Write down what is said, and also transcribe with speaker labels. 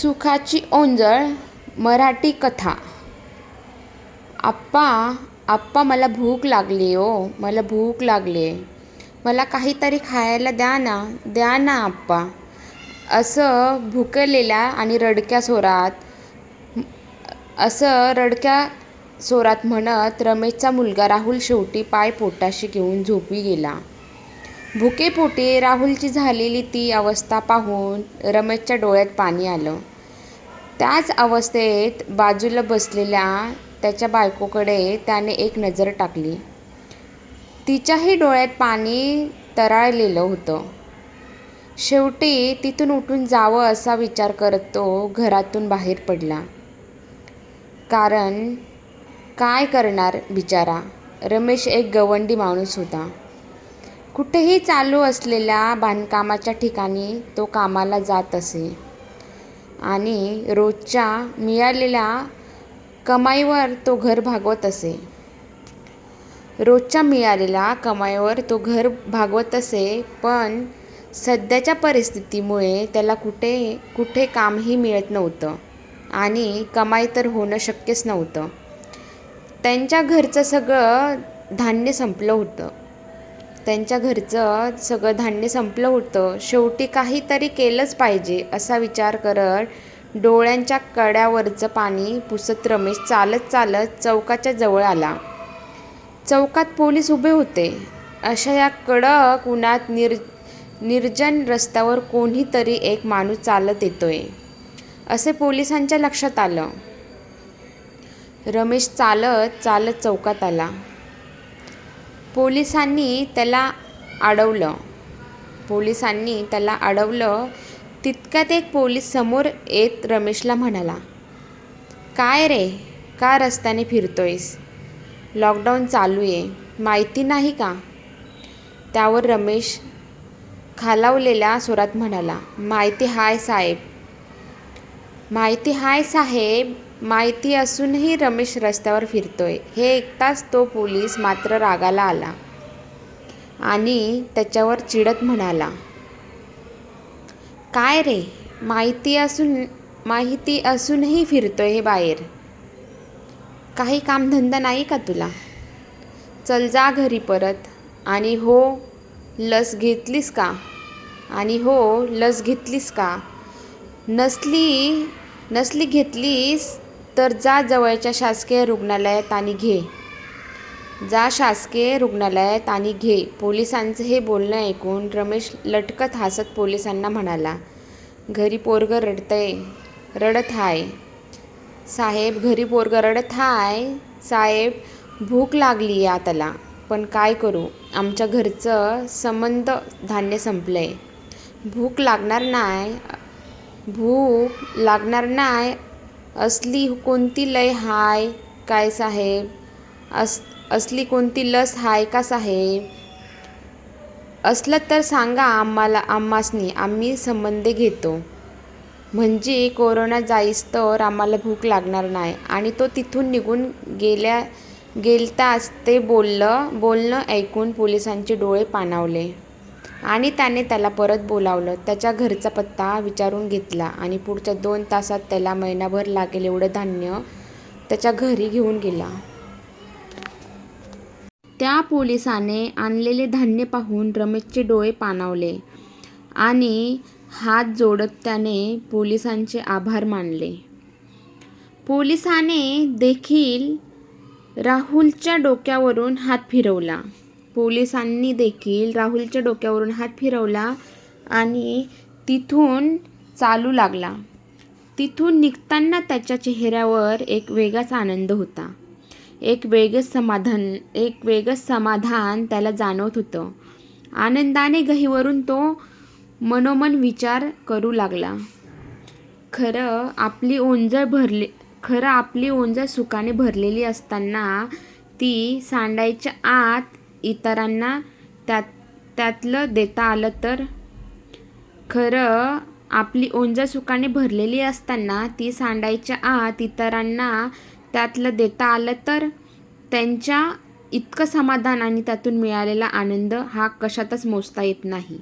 Speaker 1: सुखाची ओंजळ मराठी कथा. आप्पा आप्पा मला भूक लागली ओ मला भूक लागली. आहे मला काहीतरी खायला द्या ना द्या ना आप्पा. असं भुकलेल्या आणि रडक्या सोरात असं रडक्या सोरात म्हणत रमेशचा मुलगा राहुल शेवटी पाय पोटाशी घेऊन झोपी गेला. भुकेपोटी राहुलची झालेली ती अवस्था पाहून रमेशच्या डोळ्यात पाणी आलं. त्याच अवस्थेत बाजूला बसलेल्या त्याच्या बायकोकडे त्याने एक नजर टाकली. तिच्याही डोळ्यात पाणी तराळलेलं होतं. शेवटी तिथून उठून जावं असा विचार करत तो घरातून बाहेर पडला. कारण काय करणार बिचारा? रमेश एक गवंडी माणूस होता. कुठेही चालू असलेल्या बांधकामाच्या ठिकाणी तो कामाला जात असे. आणि रोजच्या मिळालेल्या कमाईवर तो घर भागवत असे. रोजच्या मिळालेल्या कमाईवर तो घर भागवत असे पण सध्याच्या परिस्थितीमुळे त्याला कुठे कुठे कामही मिळत नव्हतं आणि कमाई तर होणं शक्यच नव्हतं. त्यांच्या घरचं सगळं धान्य संपलं होतं. त्यांच्या घरचं सगळं धान्य संपलं होतं. शेवटी काहीतरी केलंच पाहिजे असा विचार करत डोळ्यांच्या कड्यावरचं पाणी पुसत रमेश चालत चालत चौकाच्या जवळ आला. चौकात पोलीस उभे होते. अशा या कडक उन्हात निर निर्जन रस्त्यावर कोणीतरी एक माणूस चालत येतोय असे पोलिसांच्या लक्षात आलं. रमेश चालत चालत चौकात आला. पोलिसांनी त्याला अडवलं. पोलिसांनी त्याला अडवलं तितक्यात एक पोलीस समोर येत रमेशला म्हणाला काय रे? का रस्त्याने फिरतोयस? लॉकडाऊन चालू आहे. माहिती नाही का? त्यावर रमेश खालावलेल्या स्वरात म्हणाला माहिती हाय साहेब. माहिती हाय साहेब माहिती असूनही रमेश रस्त्यावर फिरतोय. हे ऐकताच तो पोलीस मात्र रागाला आला आणि त्याच्यावर चिडत म्हणाला काय रे? माहिती असून माहिती असूनही फिरतोय हे बाहेर. काही कामधंदा नाही का तुला? चल जा घरी परत. आणि हो लस घेतलीस का? आणि हो लस घेतलीस का? नसली नसली घेतलीस तर जा जवळच्या शासकीय रुग्णालयात आणि घे. जा शासकीय रुग्णालयात आणि घे. पोलिसांचं हे बोलणं ऐकून रमेश लटकत हसत पोलिसांना म्हणाला घरी पोरगं रडतंय. रडत हाय. साहेब घरी पोरगं रडत हाय? साहेब भूक लागली आहे आताला पण काय करू? आमच्या घरचं संबंध धान्य संपलं आहे भूक लागणार नाही. भूक लागणार नाही असली कोणती लय हाय काय साहेब? अस असली कोणती लस हाय का साहेब? असलं तर सांगा आम्हाला आम्हासनी आम्ही संबंध घेतो. म्हणजे कोरोना जाईस तर आम्हाला भूक लागणार नाही. आणि तो तिथून निघून गेल्या गेलताच ते बोललं बोलणं ऐकून पोलिसांचे डोळे पाणावले. आणि त्याने त्याला परत बोलावलं. त्याच्या घरचा पत्ता विचारून घेतला आणि पुढच्या दोन तासात त्याला महिनाभर लागेल एवढं धान्य त्याच्या घरी घेऊन गेला. त्या पोलिसाने आणलेले धान्य पाहून रमेशचे डोळे पाणावले आणि हात जोडत त्याने पोलिसांचे आभार मानले. पोलिसाने देखील राहुलच्या डोक्यावरून हात फिरवला. पोलिसांनी देखील राहुलच्या डोक्यावरून हात फिरवला आणि तिथून चालू लागला. तिथून निघताना त्याच्या चेहऱ्यावर एक वेगळाच आनंद होता. एक वेगळंच समाधान एक वेगळंच समाधान त्याला जाणवत होतं. आनंदाने गहीवरून तो मनोमन विचार करू लागला. खरं आपली ओंजळ भरले खरं आपली ओंजळ सुखाने भरलेली असताना ती सांडायच्या आत इतरांना त्यात त्यातलं देता आलं तर? खरं आपली ओंजळ सुखाने भरलेली असताना ती सांडायच्या आत इतरांना त्यातलं देता आलं तर? त्यांच्या इतकं समाधान आणि त्यातून मिळालेला आनंद हा कशातच मोजता येत नाही.